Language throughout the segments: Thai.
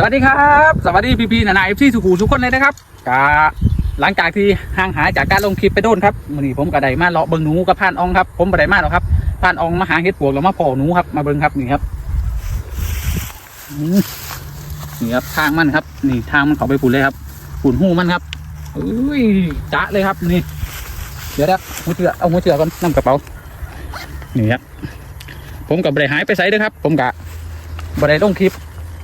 สวัสดีครับ สวัสดีพี่พีนานาเอฟซีสุขูทุกคนเลยนะครับกาหลังจากที่ห่างหายจากการลงคลิปไปโดนครับวันนี้ผมกับไดมาเลาะเบิงหนูกับพานอองครับ ผมกับไดมาแล้วครับพานอองมาหาเห็ดปวกแล้วมาพอหนูครับมาเบิงครับนี่ครับนี่ครับทางมันครับ นี่ทางมันเขาไปฝุ่นเลยครับฝุ่นหูมันครับอุ้ยจ้าเลยครับนี่ เดี๋ยวนะหัวเชือเอาหัวเชือก่อนนำกระเป๋านี่ครับผมกับไดหายไปใส่ด้วยครับ ผมกับบไดลงคลิป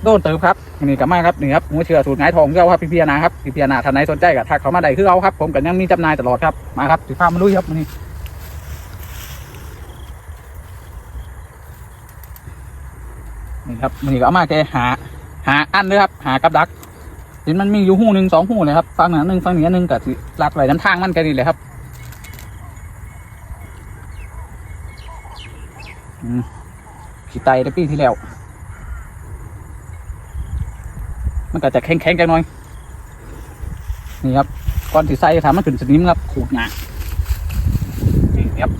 โดนเติมครับนี่กับมาครับนี่ครับหัวเชือสูตรหงายทองเราครับพี่พีนาครับพี่พีนาท่านไหนสนใจกับทักเขามาได้คือเอาครับ ผมกับยังมีจำหน่ายตลอดครับมาครับสิพามาลุยครับนี่นี่ครับนี่ก็เอามาแกหา หาอันด้วยครับ หากับดักเห็นมันมีอยู่หูหนึ่งสองหูเลยครับฟังหนึ่งหนึ่งฟังเหนือหนึ่งกับลัดไว้น้ำทางมันแกนี่เลยครับอืมขี้ไตในปีที่แล้ว มันก็จะแข็งๆจังหน่อย นี่ครับก่อนที่ใสทำมันขึ้นสนิมครับขูดหนานี่ครับ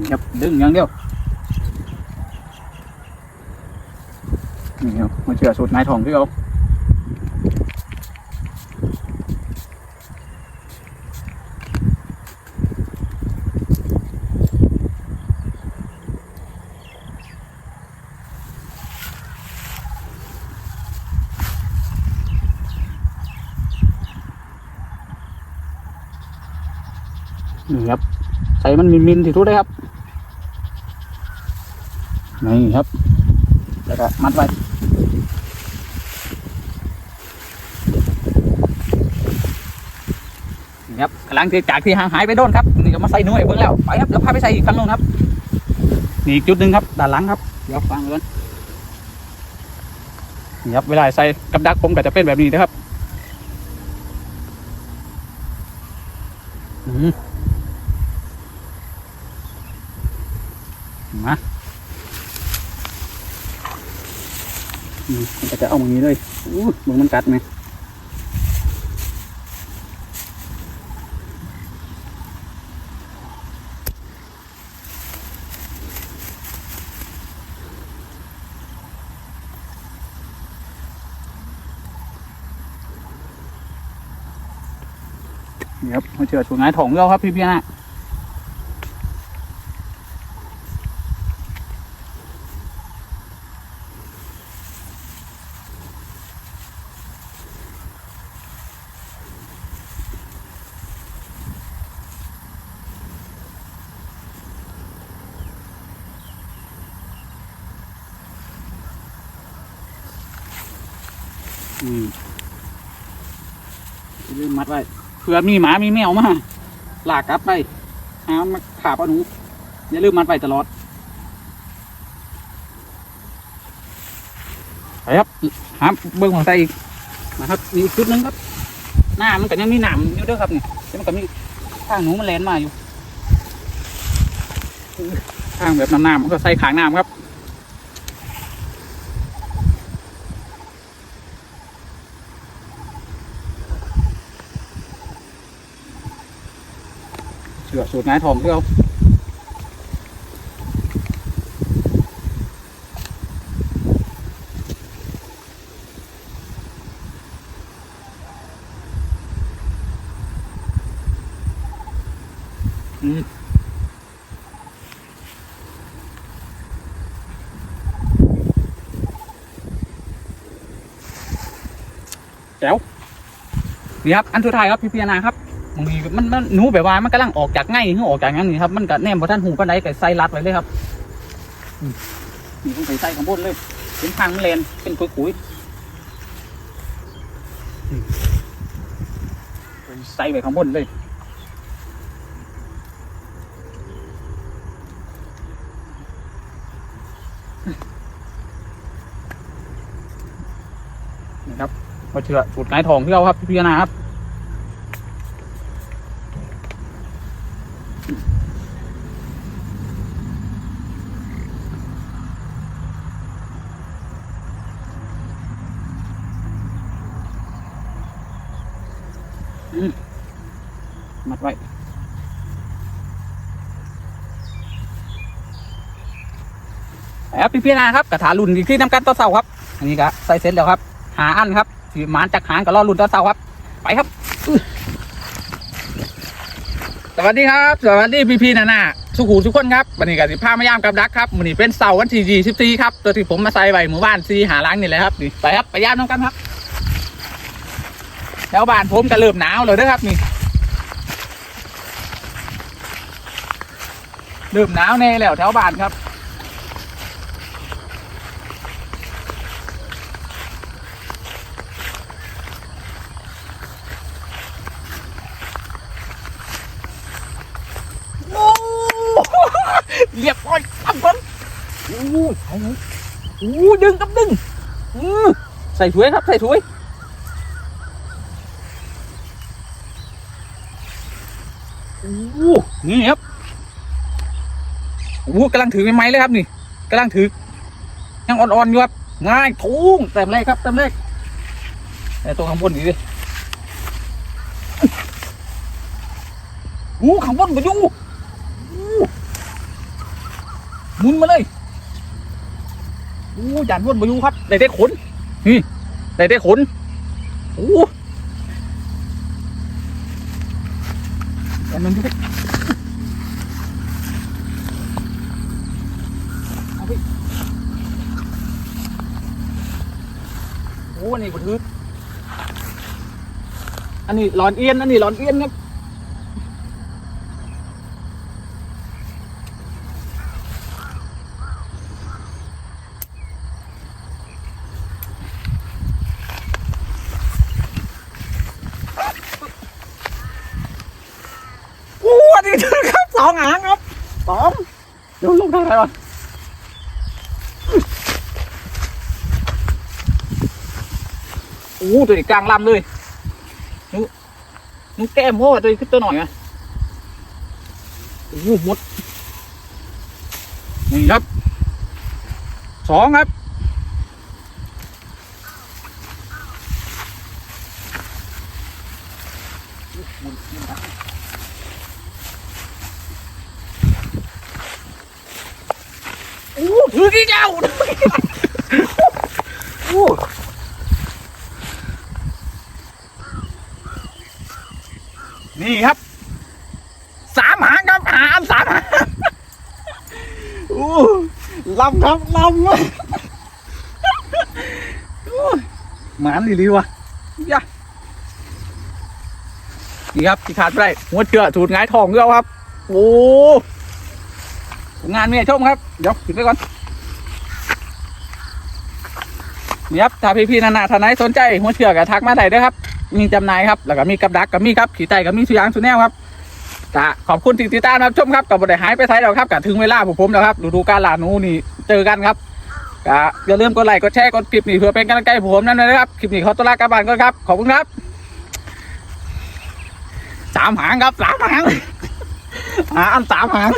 นี่ครับดึงอย่างเดียวนี่ครับมาเชื่อสูตรนายทองที่เรา นี่ครับ ใส่มันมินๆที่ทุกได้ครับนี่ครับ แล้วก็มัดไว้นี่ครับกำลังจากที่ห่างหายไปโดนครับนี่ก็มาใส่หน่วยเบิ่งแล้วไปครับเดี๋ยวพาไปใส่อีกครั้งนึงครับนี่อีกจุดหนึ่งครับด้านหลังครับเดี๋ยวฟังกันนี่ครับเวลาใส่กับดักผมก็จะเป็นแบบนี้นะครับอืมมาอื มันก็จะเอาอย่างนี้เลยอู้มึงมันกัดไหมนี่ครับมาเจอสูงไงถงเราครับพี่พี่นะ อืมมมัดไว้เผื่อมีหมามีแมวมาลากกลับไปหามาขาบเอาหนูอย่าลืมมัดไปตลอดไปครับหาเบิ้งของใส่อีกนะครับมีอีกชุดนึงครับหน้ามันก็ยังมีหนามอยู่ด้วยครับนี่แต่มันก็มีข้างหนูมันแลนมาอยู่ข้างแบบน้ำๆมันก็ใส่ขางน้ำครับือกสูตรไงายทองที่เราอืมแจ๋วนี่ครับ อันสุดท้ายครับ พี่พีนาครับ บางทีมันมันหนูแบบว่ามันกำลังออกจากไง่ายหรือออกจากงั้นนี่ครับมันก็แนมพอท่านหูปานใดก็ใส่รัดไว้เลยครับมนี่ต้องใส่ใส่ข้างบนเลย เป็นทางมันเลนเป็นคุยคุยๆใส่ไว้ข้างบนเลยนะครับพอเชื่อสูตรไก่ทองที่เราครับพี่นาครับ มัดไว้แล้วพี่นะครับกระถารุ่นอีกที่น้ำกันต่อเสาครับ อันนี้ก็ใส่เสร็จแล้วครับ หาอันครับสีหมานจากหางก็รอรุ่นต่อเสาครับ ไปครับสวัสดีครับ สวัสดีพี่ๆนานาสุขูทุกคนครับวันนี้ก็สิพามายามกับดักครับวันนี้เป็นเสาร์วันที่ยี่สิบสี่ครับตัวที่ผมมาใส่ไว้หมู่บ้านซีหาล้างนี่แหละครับนี่ไปครับไปยามน้ำกันครับ แล้วบ้านผมก็เริ่มหนาวเลยนะครับนี่เริ่มหนาวแน่แล้วแถวบ้านครับโอ้เรียบร้อยทำก่อนโอ้ใส่เลยโอ้ดึงกับดึงอือใส่ถ้วยครับ ใส่ถ้วย อ้นี่ครับโอ้กำลังถือไม้เลยครับนี่กำลังถือยังอ่อนๆอยู่ครับง่ายทุ่งเต็มเลยครับเต็มเลยแต่ตัวข้างบนดีดิโอ้ข้างบนมาอยู่หมุนมาเลยโอ้ยานวนมาอยู่ครับได้ได้ขนนี่ได้ได้ขนโอ้ ยานมันอยู่เอาไปโอ้อันนี้ก็ถืออันนี้หลอนเอียน อันนี้หลอนเอียนครับ โอ้อันนี้ถือ ครับสองหางครับสองเดี๋ยวลงทางไหนวะโอ้ตัวนี้กลางลำเลยนูนูแก้มโม่ตัวนี้ขึ้นตัวหน่อยไหมโอ้โหหมดนี่ครับสองครับ โอ้ถือกี่เจ้าโอ้นี่ครับ สามหางครับหามสามหางโอ้ลำ ครับลำวะโอ้หมานดีๆวะยะนี่ครับที่ขาดไปได้หัวเชือถูดงายทองเกลียวครับ โอ้งานเมียชมครับ เดี๋ยวขึ้นไปก่อนนี่ครับถ้าพี่ๆนานาท่านไหนสนใจหัวเชือกกทักมาได้เด้อครับ มีจำหน่ายครับ แล้วก็มีกับดักก็มีครับขี่ไต่ก็มีสุยางสุแนวครับ กะขอบคุณที่ติดตามรับชมครับกับบไดหายไปไทยแล้วครับกะถึงเวลาผมผมแล้วครับฤดูกาลหลานูนี่เจอกันครับกะอย่าลืมกดไลค์กดแชร์กดคลิปนี้เพื่อเป็นกำลังใจให้ผมนั่นเลยนะครับคลิปนี้ขอตัวลากลับบ้านก่อนครับขอบคุณครับสามหางครับสามหางหาอันสามหาง